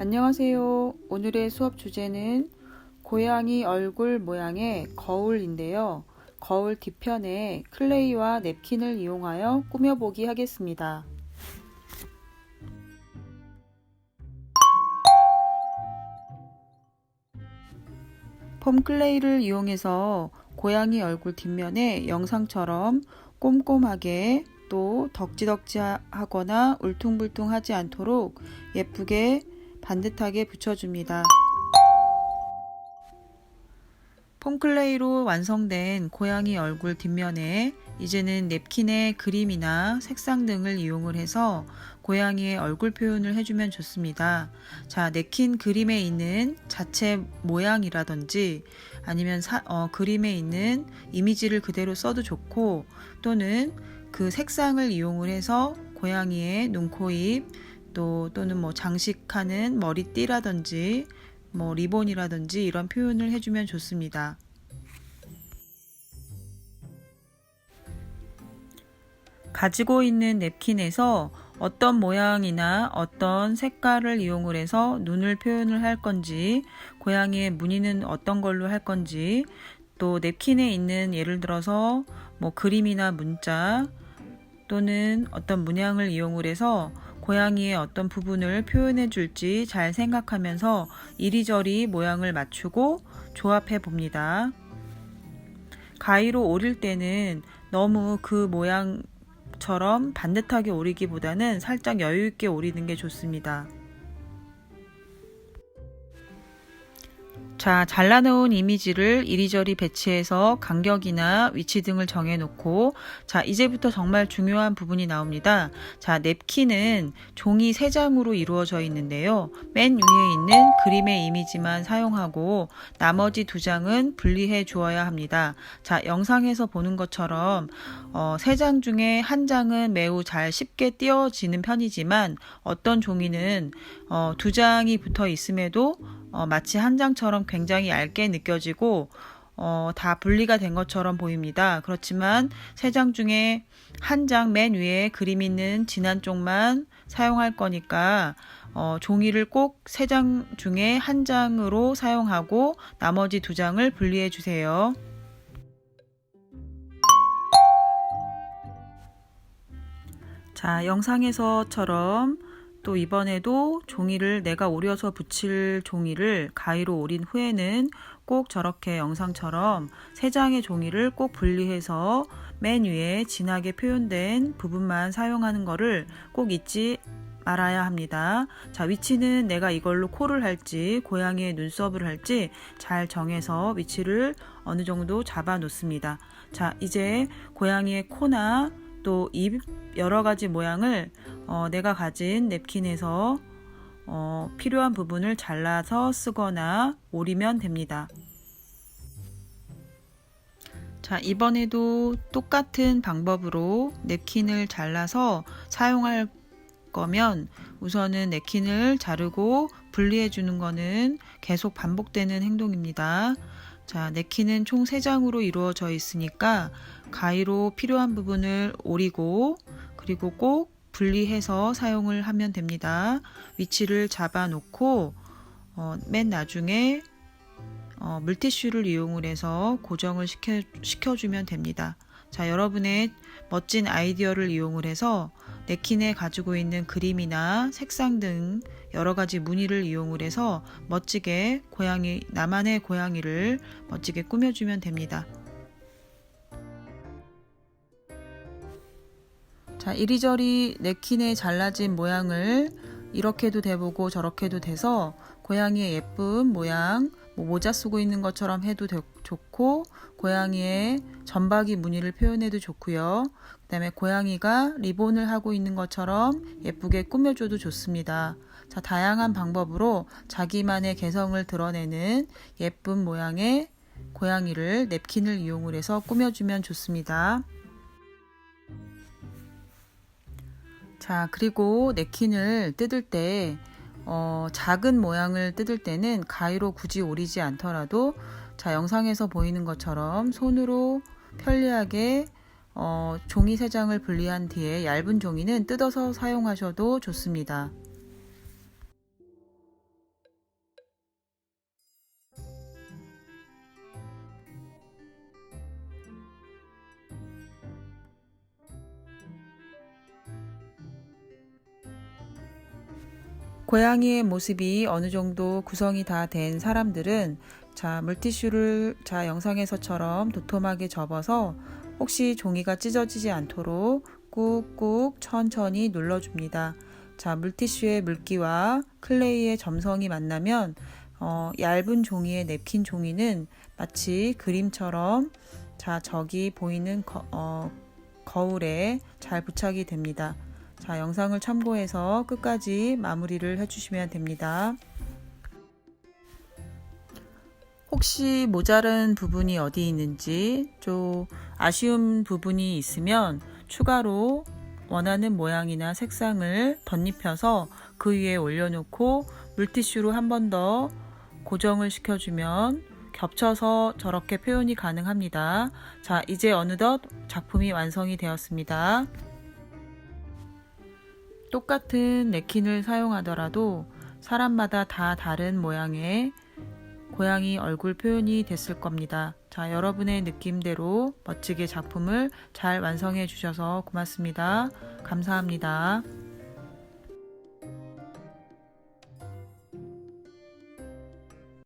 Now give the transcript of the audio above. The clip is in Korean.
안녕하세요. 오늘의 수업 주제는 고양이 얼굴 모양의 거울인데요. 거울 뒤편에 클레이와 냅킨을 이용하여 꾸며보기 하겠습니다. 폼 클레이를 이용해서 고양이 얼굴 뒷면에 영상처럼 꼼꼼하게 또 덕지덕지하거나 울퉁불퉁하지 않도록 예쁘게 반듯하게 붙여줍니다. 폼클레이로 완성된 고양이 얼굴 뒷면에 이제는 냅킨의 그림이나 색상 등을 이용을 해서 고양이의 얼굴 표현을 해주면 좋습니다. 자, 냅킨 그림에 있는 자체 모양이라든지 아니면 사, 어, 그림에 있는 이미지를 그대로 써도 좋고 또는 그 색상을 이용을 해서 고양이의 눈, 코, 입, 또 또는 뭐 장식하는 머리띠라든지 뭐 리본이라든지 이런 표현을 해주면 좋습니다. 가지고 있는 냅킨에서 어떤 모양이나 어떤 색깔을 이용을 해서 눈을 표현을 할 건지, 고양이의 무늬는 어떤 걸로 할 건지, 또 냅킨에 있는 예를 들어서 뭐 그림이나 문자 또는 어떤 문양을 이용을 해서 고양이의 어떤 부분을 표현해 줄지 잘 생각하면서 이리저리 모양을 맞추고 조합해 봅니다. 가위로 오릴 때는 너무 그 모양처럼 반듯하게 오리기보다는 살짝 여유 있게 오리는 게 좋습니다. 자, 잘라놓은 이미지를 이리저리 배치해서 간격이나 위치 등을 정해놓고, 자, 이제부터 정말 중요한 부분이 나옵니다. 자, 냅킨은 종이 3장으로 이루어져 있는데요. 맨 위에 있는 그림의 이미지만 사용하고, 나머지 두 장은 분리해 주어야 합니다. 자, 영상에서 보는 것처럼, 어, 3장 중에 한 장은 매우 잘 쉽게 띄어지는 편이지만, 어떤 종이는, 어, 두 장이 붙어 있음에도 어, 마치 한 장처럼 굉장히 얇게 느껴지고 어, 다 분리가 된 것처럼 보입니다. 그렇지만 세 장 중에 한 장 맨 위에 그림 있는 진한 쪽만 사용할 거니까 어, 종이를 꼭 세 장 중에 한 장으로 사용하고 나머지 두 장을 분리해 주세요. 자, 영상에서처럼 또 이번에도 종이를 내가 오려서 붙일 종이를 가위로 오린 후에는 꼭 저렇게 영상처럼 세 장의 종이를 꼭 분리해서 맨 위에 진하게 표현된 부분만 사용하는 것을 꼭 잊지 말아야 합니다. 자, 위치는 내가 이걸로 코를 할지, 고양이의 눈썹을 할지 잘 정해서 위치를 어느 정도 잡아 놓습니다. 자, 이제 고양이의 코나 또 입 여러 가지 모양을 어, 내가 가진 냅킨에서 어, 필요한 부분을 잘라서 쓰거나 오리면 됩니다. 자, 이번에도 똑같은 방법으로 냅킨을 잘라서 사용할 거면 우선은 냅킨을 자르고 분리해 주는 거는 계속 반복되는 행동입니다. 자, 냅킨은 총 3장으로 이루어져 있으니까 가위로 필요한 부분을 오리고 그리고 꼭 분리해서 사용을 하면 됩니다. 위치를 잡아 놓고 어, 맨 나중에 어, 물티슈를 이용을 해서 고정을 시켜, 시켜주면 됩니다. 자, 여러분의 멋진 아이디어를 이용을 해서 네킨에 가지고 있는 그림이나 색상 등 여러 가지 무늬를 이용을 해서 멋지게 고양이, 나만의 고양이를 멋지게 꾸며주면 됩니다. 자, 이리저리 네킨에 잘라진 모양을 이렇게도 돼보고 저렇게도 돼서 고양이의 예쁜 모양, 뭐 모자 쓰고 있는 것처럼 해도 되, 좋고, 고양이의 점박이 무늬를 표현해도 좋고요. 그 다음에 고양이가 리본을 하고 있는 것처럼 예쁘게 꾸며줘도 좋습니다. 자, 다양한 방법으로 자기만의 개성을 드러내는 예쁜 모양의 고양이를 냅킨을 이용을 해서 꾸며주면 좋습니다. 자, 그리고 냅킨을 뜯을 때, 어, 작은 모양을 뜯을 때는 가위로 굳이 오리지 않더라도, 자, 영상에서 보이는 것처럼 손으로 편리하게 어, 종이 세 장을 분리한 뒤에 얇은 종이는 뜯어서 사용하셔도 좋습니다. 고양이의 모습이 어느 정도 구성이 다 된 사람들은 자, 물티슈를 자, 영상에서처럼 도톰하게 접어서 혹시 종이가 찢어지지 않도록 꾹꾹 천천히 눌러줍니다. 자, 물티슈의 물기와 클레이의 점성이 만나면 어, 얇은 종이의 냅킨 종이는 마치 그림처럼 자, 저기 보이는 거, 어, 거울에 잘 부착이 됩니다. 자, 영상을 참고해서 끝까지 마무리를 해주시면 됩니다. 혹시 모자른 부분이 어디 있는지 좀 아쉬운 부분이 있으면 추가로 원하는 모양이나 색상을 덧입혀서 그 위에 올려놓고 물티슈로 한 번 더 고정을 시켜주면 겹쳐서 저렇게 표현이 가능합니다. 자, 이제 어느덧 작품이 완성이 되었습니다. 똑같은 냅킨을 사용하더라도 사람마다 다 다른 모양의 고양이 얼굴 표현이 됐을 겁니다. 자, 여러분의 느낌대로 멋지게 작품을 잘 완성해 주셔서 고맙습니다. 감사합니다.